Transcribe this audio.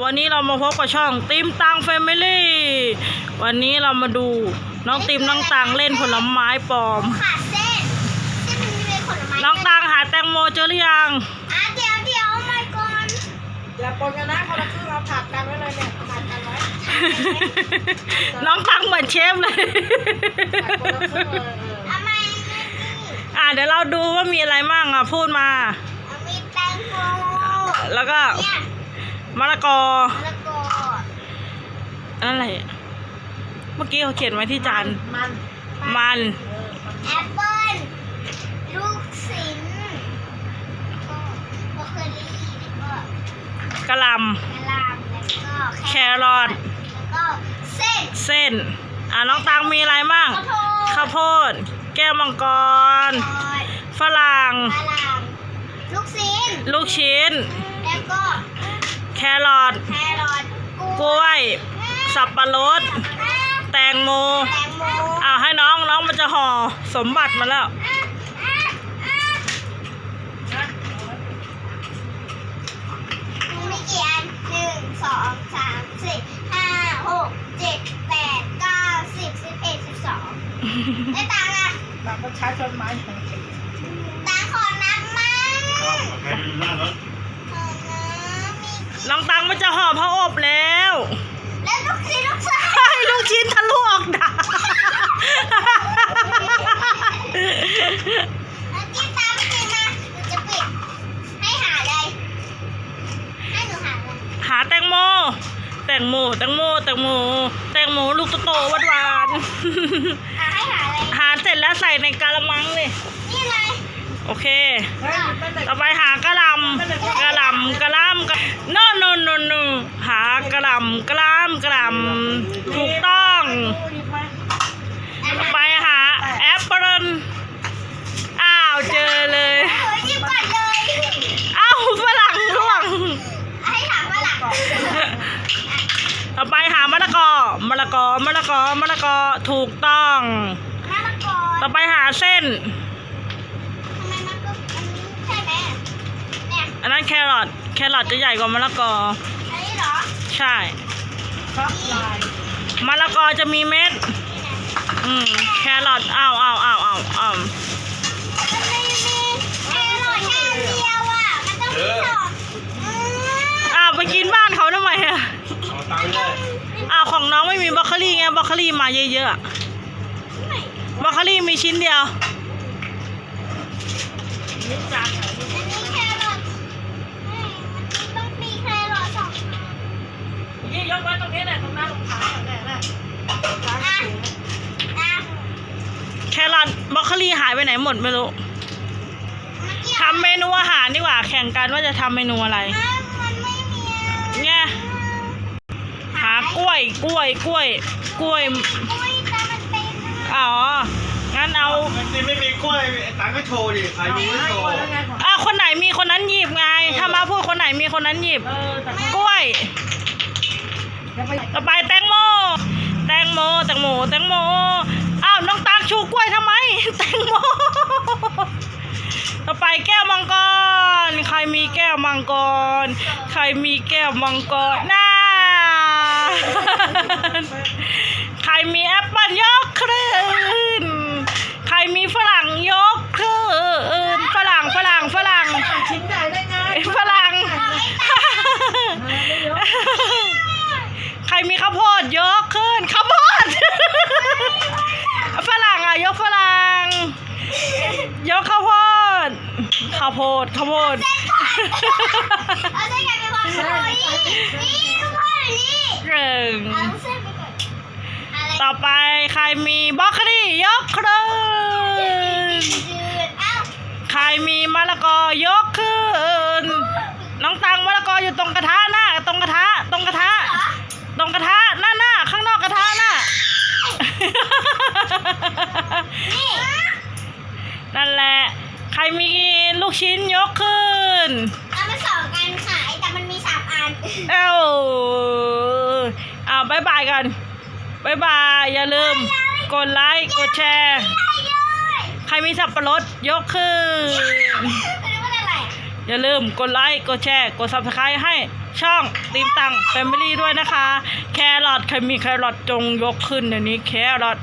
วันนี้เรามาพบกับช่องติมตังแฟมิลี่วันนี้เรามาดูน้องติมน้องตังเล่นผลไม้ปลอม ขาดเส้นเส้นมันมีเป็นผลไม้น้องตังหาแตงโมเจอหรือยังอะเดี๋ยวเดี๋ยวเอามาก่อนอย่าปนกันนะคนละครึ่งเราผัดกันไว้เลยเนี่ยผัดกันไว้น้องตังเหมือนเชฟเลยผัดคนละครึ่งเลยเออทำไมไม่มีอ่าเดี๋ยวเราดูว่ามีอะไรมั่งอะพูดมาเอามีแตงโมแล้วก็เนี่ย มะละกอมะละกออะไรเมื่อกี้เขาเขียนไว้ที่จาน มันมันเออมัน แอปเปิ้ลลูกศิลก็บรอกโคลีแล้วก็กะหล่กะหล่ำแล้วก็ำแครอทแล้วก็เส้นเส้น อ่าน้องตังมีอะไรมั่งข้าวโพดข้าวโพด แก้วมังกรทอดฝรั่งกะหล่ำลูกศิล ลูกชิ้นแล้วก็แครอท แครอทกล้วย สับปะรด แตงโมแตงโมอ่าให้น้องน้องมันจะห่อสมบัติมาแล้ว มีกี่อันหนึ่งสองสามสี่ห้าหกเจ็ดแปดเก้าสิบสิบเอ็ดสิบสองได้ตังค์อะแบบประชาชนไม้ตังค์ขอนับมั่ง ใครไปดูหน้ารถขอนับมีกี่ น้องตังมันจะห่อพระอบแล้ว แล้วลูกศิษย์ลูกชายให้ลูกชิ้นทะลุออกดาแล้วกินตามกินมาหนูจะปิดให้หาเลย ให้หนูหาเลยหาแตงโม แตงโม แตงโม แตงโม แตงโมลูกโตๆหวานอะให้หาเลย ๆหาเสร็จแล้วใส่ในกะละมังเลยนี่เลยโอเคเฮ้ยเป็นเด็กต่อไปหากระหล ต่อไปหามะละกอมะละกอมะละกอมะละกอถูกต้อง มะละกอต่อไปหาเส้น ทำไมมันก็อันนี้ใช่ไหมเนี่ยอันนั้นแครอทแครอทจะใหญ่กว่ามะละกอ อันนี้เหรอใช่ช็อปลายมะละกอจะมีเม็ดอืม แครอทอ้าวอ้าวอ้าวอ้าวอ้าว คลี่มาเยอะๆอะไม่บรอกโคลี่มีชิ้นเดียวนิดจานไหนอันนี้แครอทไม่มันต้องมีแครอทสองอันยี่ยกไว้ตรงนี้แหละตรงหน้าตรงขาเนี่ยแหละขาสูงอะแครอทบรอกโคลี่หายไปไหนหมดไม่รู้เมื่อกี้ทำเมนูอาหารดีกว่า แข่งกันว่าจะทำเมนูอะไร อะ กล้วยกล้วย กล้วย กล้วย อุ้ยแต่มันเป็นอะอ๋อ งั้นเอามันนี่ไม่มีกล้วยไอ้ตังค์ก็โชว์ดิใครมีก็โชว์แล้วไงของอะคนไหนมีคนนั้นหยิบไง ถ้ามาพูดคนไหนมีคนนั้นหยิบเออแต่กล้วยจะไปต่อไปแตงโม แตงโม แตงโม แตงโม อ้าว น้องตากชูกล้วยทำไม แตงโม ต่อไปแก้วมังกร ใครมีแก้วมังกร ใครมีแก้วมังกรน่า ใครมีแอปเปิ้ลยกขึ้น ใครมีฝรั่งยกขึ้น ฝรั่งฝรั่งฝรั่งชิ้นใหญ่ได้ไงฝรั่งไม่เยอะใครมีข้าวโพดยกขึ้นข้าวโพด ฝรั่งอะยกฝรั่ง ยกข้าวโพด ข้าวโพดข้าวโพด เอาเส้นไก่ไปวางโรยนี่ทุกคนนี่เก่งเอา เส้นไปก่อนอะไรต่อไปใครมีบล็อกโคลี่ยกขึ้นจืดๆเอ้าใครมีมะละกอยกขึ้น น้องตังมะละกออยู่ตรงกระทะหน้าตรงกระทะตรงกระทะเหรอตรงกระทะหน้าหน้าข้างนอกกระทะหน้านี่นั่นแหละ ใครมีลูกชิ้นยกขึ้น บายบายกันบายบาย อย่าลืม กดไลค์กดแชร์ ใครมีสับปะรดยกขึ้น อย่าลืมกดไลค์กดแชร์ กด subscribe ให้ช่องตีมตังแฟมิลี่ด้วยนะคะ แครอทใครมีแครอทจงยกขึ้นเดี๋ยวนี้แครอท